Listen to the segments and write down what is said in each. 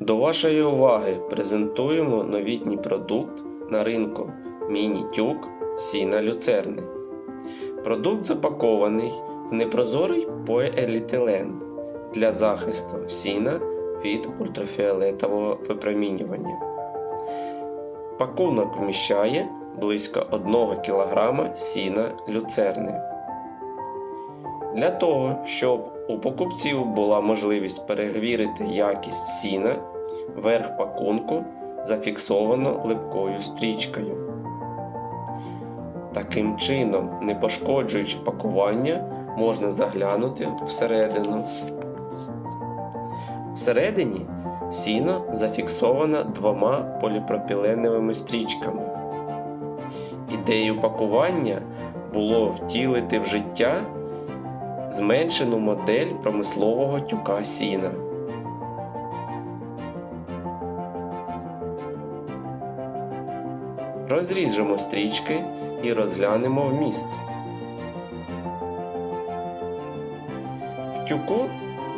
До вашої уваги презентуємо новітній продукт на ринку міні-тюк сіна люцерни. Продукт запакований в непрозорий поліетилен для захисту сіна від ультрафіолетового випромінювання. Пакунок вміщає близько 1 кг сіна люцерни. Для того, щоб у покупців була можливість перевірити якість сіна, верх пакунку зафіксовано липкою стрічкою. Таким чином, не пошкоджуючи пакування, можна заглянути всередину. Всередині сіно зафіксовано двома поліпропіленовими стрічками. Ідеєю пакування було втілити в життя зменшену модель промислового тюка сіна. Розріжемо стрічки і розглянемо вміст. В тюку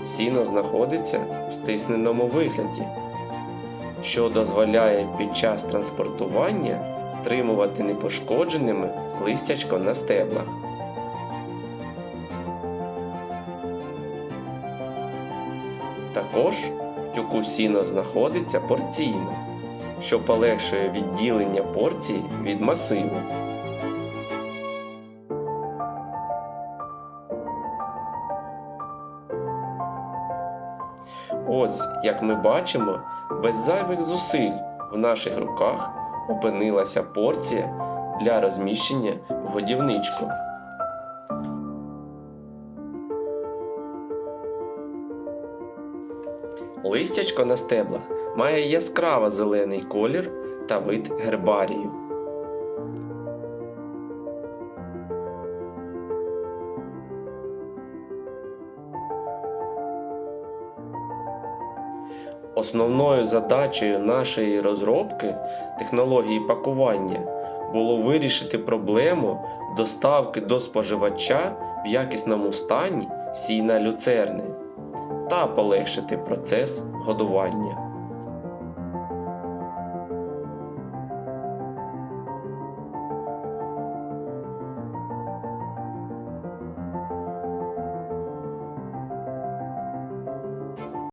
сіно знаходиться в стисненому вигляді, що дозволяє під час транспортування втримувати непошкодженими листячко на стеблах. Також в тюку сіно знаходиться порційно, що полегшує відділення порції від масиву. Ось, як ми бачимо, без зайвих зусиль в наших руках опинилася порція для розміщення в годівничку. Листячко на стеблах має яскраво зелений колір та вид гербарію. Основною задачею нашої розробки технології пакування було вирішити проблему доставки до споживача в якісному стані сіна люцерни та полегшити процес годування.